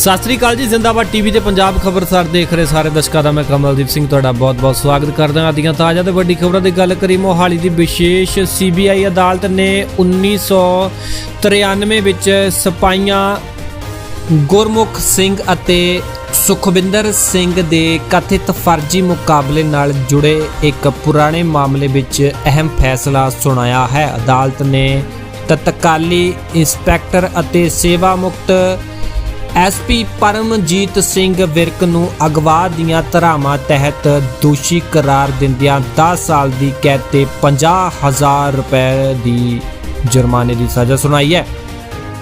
ਸਤਿ ਸ੍ਰੀ ਅਕਾਲ ਜੀ, ਜ਼ਿੰਦਾਬਾਦ ਟੀਵੀ ਤੇ ਪੰਜਾਬ ਖਬਰਸਾਰ ਦੇਖ ਰਹੇ ਸਾਰੇ ਦਰਸ਼ਕਾਂ ਦਾ ਮੈਂ ਕਮਲਦੀਪ ਸਿੰਘ ਤੁਹਾਡਾ ਬਹੁਤ-ਬਹੁਤ ਸਵਾਗਤ ਕਰਦਾ ਹਾਂ। ਅਦੀਆਂ ਤਾਜ਼ਾ ਤੇ ਵੱਡੀ ਖਬਰਾਂ ਦੀ ਗੱਲ ਕਰੀ ਮੋਹਾਲੀ ਦੀ ਵਿਸ਼ੇਸ਼ ਸੀਬੀਆਈ ਅਦਾਲਤ ਨੇ 1993 ਵਿੱਚ ਸਿਪਾਹੀਆਂ ਗੁਰਮੁਖ ਸਿੰਘ ਅਤੇ ਸੁਖਵਿੰਦਰ ਸਿੰਘ ਦੇ ਕਥਿਤ ਫਰਜ਼ੀ ਮੁਕਾਬਲੇ ਨਾਲ ਜੁੜੇ ਇੱਕ ਪੁਰਾਣੇ ਮਾਮਲੇ ਵਿੱਚ ਅਹਿਮ ਫੈਸਲਾ ਸੁਣਾਇਆ ਹੈ। ਅਦਾਲਤ ਨੇ ਤਤਕਾਲੀ ਇੰਸਪੈਕਟਰ ਅਤੇ ਸੇਵਾ ਮੁਕਤ ਐਸਪੀ ਪਰਮਜੀਤ ਸਿੰਘ ਵਿਰਕ ਨੂੰ ਅਗਵਾ ਦੀਆਂ ਧਾਰਾਵਾਂ ਤਹਿਤ ਦੋਸ਼ੀ ਕਰਾਰ ਦਿੰਦਿਆਂ 10 ਸਾਲ ਦੀ ਕੈਦ ਤੇ 50000 ਰੁਪਏ ਦੀ ਜੁਰਮਾਨੇ ਦੀ ਸਜ਼ਾ ਸੁਣਾਈ ਹੈ।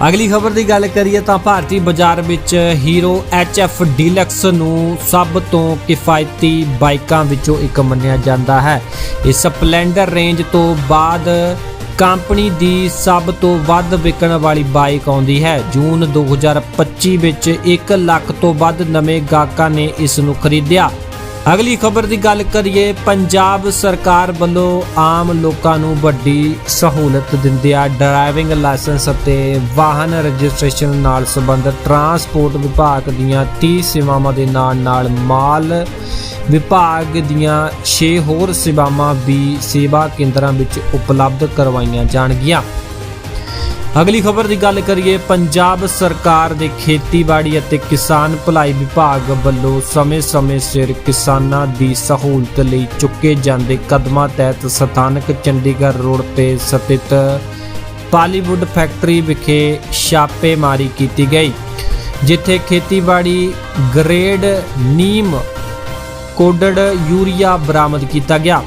ਅਗਲੀ ਖਬਰ ਦੀ ਗੱਲ ਕਰੀਏ ਤਾਂ ਭਾਰਤੀ ਬਾਜ਼ਾਰ ਵਿੱਚ ਹੀਰੋ HF ਡੀਲਕਸ ਨੂੰ ਸਭ ਤੋਂ ਕਿਫਾਇਤੀ ਬਾਈਕਾਂ ਵਿੱਚੋਂ ਇੱਕ ਮੰਨਿਆ ਜਾਂਦਾ ਹੈ। ਇਹ ਸਪਲੈਂਡਰ ਰੇਂਜ ਤੋਂ ਬਾਅਦ ਕੰਪਨੀ ਦੀ ਸਭ ਤੋਂ ਵੱਧ ਵਿਕਣ ਵਾਲੀ ਬਾਈਕ ਆਉਂਦੀ ਹੈ। ਜੂਨ 2025 ਵਿੱਚ 1 ਲੱਖ ਤੋਂ ਵੱਧ ਨਵੇਂ ਗਾਹਕਾਂ ਨੇ ਇਸ ਨੂੰ ਖਰੀਦਿਆ। ਅਗਲੀ ਖਬਰ ਦੀ ਗੱਲ ਕਰੀਏ, ਪੰਜਾਬ ਸਰਕਾਰ ਵੱਲੋਂ ਆਮ ਲੋਕਾਂ ਨੂੰ ਵੱਡੀ ਸਹੂਲਤ ਦਿੰਦਿਆਂ ਡਰਾਈਵਿੰਗ ਲਾਇਸੈਂਸ ਅਤੇ ਵਾਹਨ ਰਜਿਸਟ੍ਰੇਸ਼ਨ ਨਾਲ ਸੰਬੰਧਿਤ ਟਰਾਂਸਪੋਰਟ ਵਿਭਾਗ ਦੀਆਂ 30 ਸੇਵਾਵਾਂ ਦੇ ਨਾਲ ਨਾਲ ਮਾਲ ਵਿਭਾਗ ਦੀਆਂ 6 ਹੋਰ ਸੇਵਾਵਾਂ ਵੀ ਸੇਵਾ ਕੇਂਦਰਾਂ ਵਿੱਚ ਉਪਲਬਧ ਕਰਵਾਈਆਂ ਜਾਣਗੀਆਂ। ਅਗਲੀ ਖਬਰ ਦੀ ਗੱਲ ਕਰੀਏ, ਪੰਜਾਬ ਸਰਕਾਰ ਦੇ ਖੇਤੀਬਾੜੀ ਅਤੇ ਕਿਸਾਨ ਭਲਾਈ ਵਿਭਾਗ ਵੱਲੋਂ ਸਮੇਂ-ਸਮੇਂ ਸਿਰ ਕਿਸਾਨਾਂ ਦੀ ਸਹੂਲਤ ਲਈ ਚੁੱਕੇ ਜਾਂਦੇ ਕਦਮਾਂ ਤਹਿਤ ਸਥਾਨਕ ਚੰਡੀਗੜ੍ਹ ਰੋਡ ਤੇ ਸਥਿਤ ਪਾਲੀਵੁੱਡ ਫੈਕਟਰੀ ਵਿਖੇ ਛਾਪੇਮਾਰੀ ਕੀਤੀ ਗਈ, ਜਿੱਥੇ ਖੇਤੀਬਾੜੀ ਗ੍ਰੇਡ, ਨੀਮ ਕੋਡਡ ਯੂਰੀਆ ਬਰਾਮਦ ਕੀਤਾ ਗਿਆ।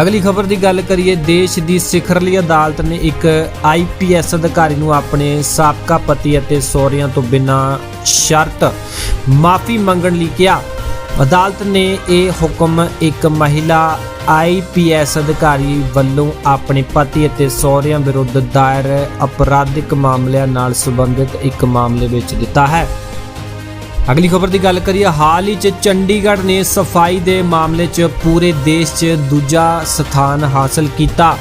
ਅਗਲੀ ਖਬਰ ਦੀ ਗੱਲ ਕਰੀਏ, ਦੇਸ਼ ਦੀ ਸਿਖਰਲੀ ਅਦਾਲਤ ਨੇ ਇੱਕ ਆਈਪੀਐਸ ਅਧਿਕਾਰੀ ਨੂੰ ਆਪਣੇ ਸਾਬਕਾ ਪਤੀ ਅਤੇ ਸਹੁਰਿਆਂ ਤੋਂ ਬਿਨਾਂ ਸ਼ਰਤ ਮਾਫੀ ਮੰਗਣ ਲਈ ਕਿਹਾ। ਅਦਾਲਤ ਨੇ ਇਹ ਹੁਕਮ ਇੱਕ ਮਹਿਲਾ ਆਈਪੀਐਸ ਅਧਿਕਾਰੀ ਵੱਲੋਂ ਆਪਣੇ ਪਤੀ ਅਤੇ ਸਹੁਰਿਆਂ ਵਿਰੁੱਧ ਦਾਇਰ ਅਪਰਾਧਿਕ ਮਾਮਲਿਆਂ ਨਾਲ ਸੰਬੰਧਿਤ ਇੱਕ ਮਾਮਲੇ ਵਿੱਚ ਦਿੱਤਾ ਹੈ। ਅਗਲੀ ਖਬਰ ਦੀ ਗੱਲ ਕਰੀਏ ਹਾਲ ਹੀ ਚ ਚੰਡੀਗੜ੍ਹ ਨੇ ਸਫ਼ਾਈ ਦੇ ਮਾਮਲੇ 'ਚ ਪੂਰੇ ਦੇਸ਼ 'ਚ ਦੂਜਾ ਸਥਾਨ ਹਾਸਲ ਕੀਤਾ।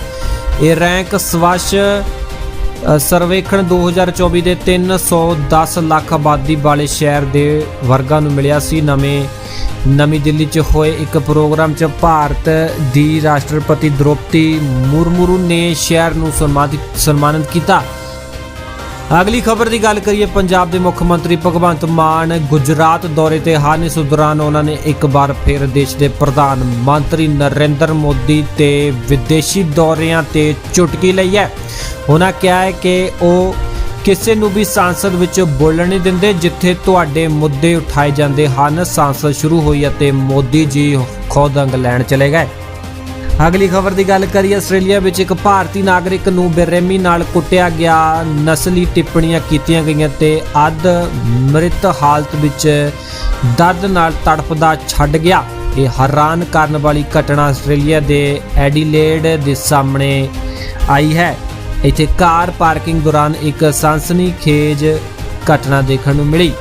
ਇਹ ਰੈਂਕ ਸਵੱਛ ਅ, ਸਰਵੇਖਣ 2024 ਦੇ 310 ਲੱਖ ਆਬਾਦੀ ਵਾਲੇ ਸ਼ਹਿਰ ਦੇ ਵਰਗਾਂ ਨੂੰ ਮਿਲਿਆ ਸੀ। ਨਵੇਂ ਨਵੀਂ ਦਿੱਲੀ 'ਚ ਹੋਏ ਇੱਕ ਪ੍ਰੋਗਰਾਮ 'ਚ ਭਾਰਤ ਦੀ ਰਾਸ਼ਟਰਪਤੀ ਦ੍ਰੋਪਦੀ ਮੁਰਮੁਰੂ ਨੇ ਸ਼ਹਿਰ ਨੂੰ ਸਨਮਾਨਿਤ ਸਨਮਾਨਿਤ ਕੀਤਾ। ਅਗਲੀ ਖਬਰ ਦੀ ਗੱਲ ਕਰੀਏ, ਪੰਜਾਬ ਦੇ ਮੁੱਖ ਮੰਤਰੀ ਭਗਵੰਤ ਮਾਨ ਗੁਜਰਾਤ ਦੌਰੇ ਤੇ ਹਨ ਇਸ ਦੌਰਾਨ ਉਹਨਾਂ ਨੇ ਇੱਕ ਵਾਰ ਫਿਰ ਦੇਸ਼ ਦੇ ਪ੍ਰਧਾਨ ਮੰਤਰੀ ਨਰਿੰਦਰ ਮੋਦੀ ਤੇ ਵਿਦੇਸ਼ੀ ਦੌਰਿਆਂ ਤੇ ਚੁਟਕੀ ਲਈ ਹੈ। ਉਹਨਾਂ ਕਿਹਾ ਹੈ ਕਿ ਉਹ ਕਿਸੇ ਨੂੰ ਵੀ ਸੰਸਦ ਵਿੱਚ ਬੋਲਣ ਨਹੀਂ ਦਿੰਦੇ, ਜਿੱਥੇ ਤੁਹਾਡੇ ਮੁੱਦੇ ਉਠਾਏ ਜਾਂਦੇ ਹਨ। ਸੰਸਦ ਸ਼ੁਰੂ ਹੋਈ ਅਤੇ ਮੋਦੀ ਜੀ ਖੁਦ ਇੰਗਲੈਂਡ ਚਲੇ ਗਏ। ਅਗਲੀ ਖਬਰ ਦੀ ਗੱਲ ਕਰੀਏ, ਆਸਟ੍ਰੇਲੀਆ ਵਿੱਚ ਇੱਕ ਭਾਰਤੀ ਨਾਗਰਿਕ ਨੂੰ ਬੇਰਹਿਮੀ ਨਾਲ ਕੁੱਟਿਆ ਗਿਆ। ਨਸਲੀ ਟਿੱਪਣੀਆਂ ਕੀਤੀਆਂ ਗਈਆਂ ਤੇ ਅੱਧ ਮ੍ਰਿਤ ਹਾਲਤ ਵਿੱਚ ਦਰਦ ਨਾਲ ਤੜਫਦਾ ਛੱਡ ਗਿਆ। ਇਹ ਹੈਰਾਨ ਕਰਨ ਵਾਲੀ ਘਟਨਾ ਆਸਟ੍ਰੇਲੀਆ ਦੇ ਐਡੀਲੇਡ ਦੇ ਸਾਹਮਣੇ ਆਈ ਹੈ। ਇੱਥੇ ਕਾਰ ਪਾਰਕਿੰਗ ਦੌਰਾਨ ਇੱਕ ਸਾਂਸਨੀ ਖੇਜ਼ ਘਟਨਾ ਦੇਖਣ ਨੂੰ ਮਿਲੀ।